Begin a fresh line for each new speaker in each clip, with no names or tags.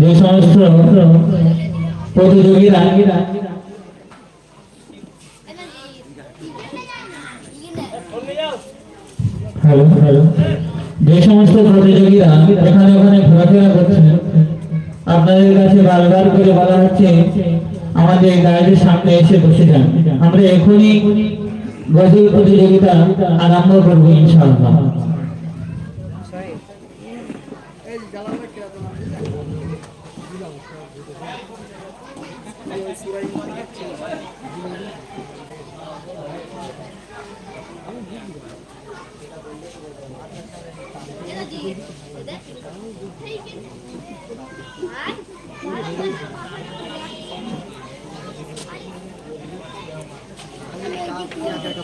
যে সমস্ত প্রতিযোগীরা hello hello. যে সমস্ত প্রতিযোগীরা এখানে ওখানে ঘোরাফেরা করছেন আপনাদের কাছে বারবার করে বলা হচ্ছে, আমাদের গাড়ির সামনে এসে বসে যান। আমরা এখনই গজল প্রতিযোগিতা আরম্ভ করব ইনশাআল্লাহ।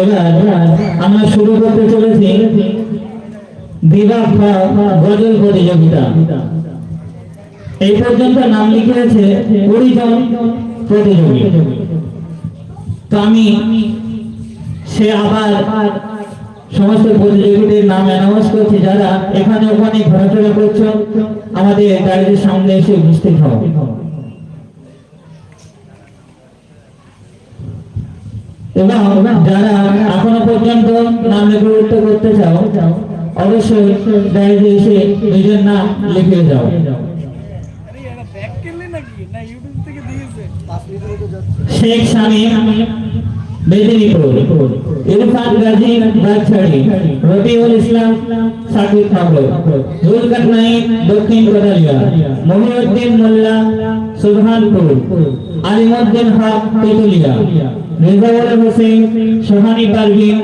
এবার আমরা শুরু করতে চলেছি গজল প্রতিযোগিতা। এই পর্যন্ত নাম লিখেছে প্রতিযোগী। তো আমি, সে আবার সমস্ত প্রতিযোগীদের নাম অ্যানাউন্স করছি, যারা এখানে ওখানে ঘোরাফেরা করছ আমাদের গাড়ির সামনে এসে উপস্থিত হও। যারা এখনও পর্যন্ত নাম করতে চাও, অবশ্যই ডায়েরি এসে নিজের নাম লিখে যাও। শেখ মেদিনীপুর, ইরফান গাজী ইসলাম সাকিব খবর জুলকাত নাইক দক্ষিণ কোদালিয়া মহিউদ্দিন মোল্লা সুবহানপুর আলিমউদ্দিন হক তেতুলিয়া। রেজাউল হোসেন সোহানি পারভিন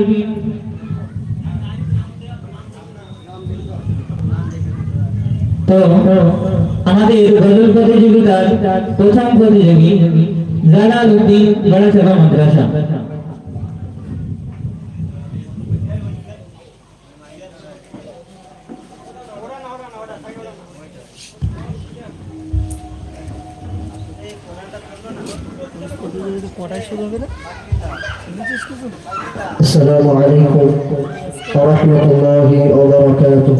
আমাদের গজল প্রতিযোগিতার প্রথম প্রতিযোগী জালাল উদ্দিন মাদ্রাসা।
السلام عليكم ورحمة الله وبركاته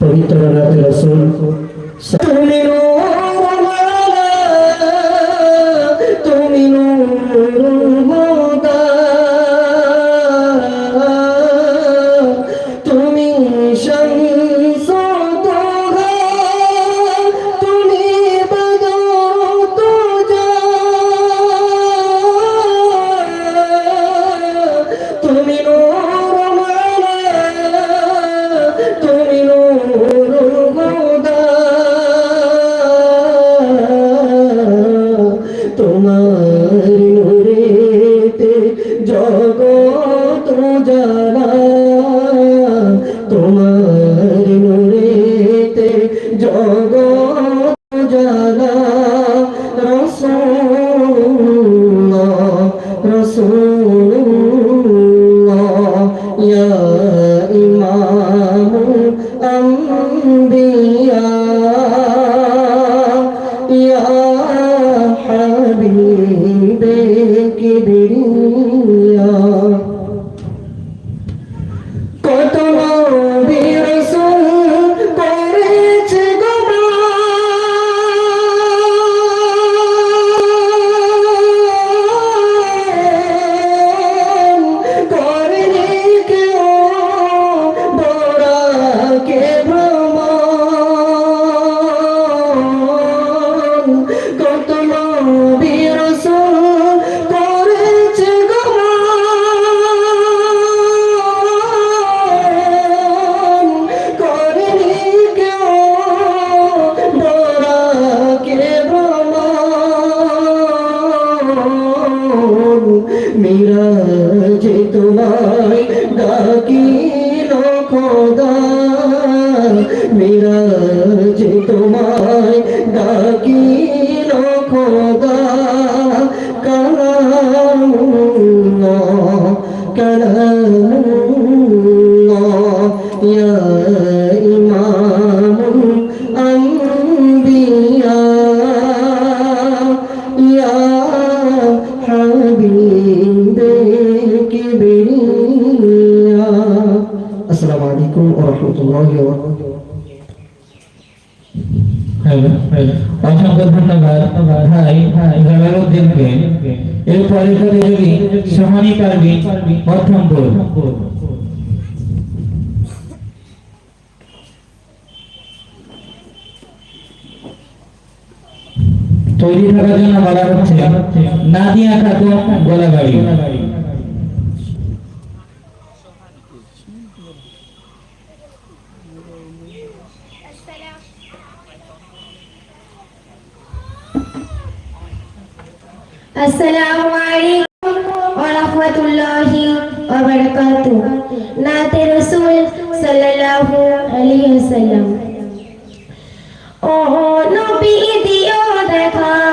পবিত্র রাতে রসুল نور Allah الله وبركاته
হ্যালো অসংখ্য ধন্যবাদ ভাই জালালউদ্দিনকে এরপরে প্রতিযোগী সোহানি পারভিন প্রথম গোল তৈরি থাকার জন্য বলা হচ্ছে নাদিয়া খাতুন গোলাবাড়ি
আসসালামু আলাইকুম ওয়া রাহমাতুল্লাহি ওয়া বারাকাতুহু। নাতে রাসূল সাল্লাল্লাহু আলাইহি ওয়াসাল্লাম। ও নবী, দিও দেখা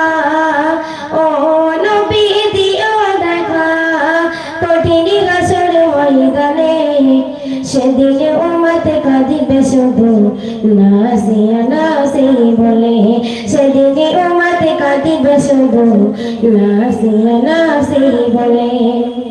সেদিন উম্মত কাঁদিবে শুধু নাসিয়া নাসি বলে সেদিন উম্মত কাঁদিবে শুধু নাসিয়া নাসি বলে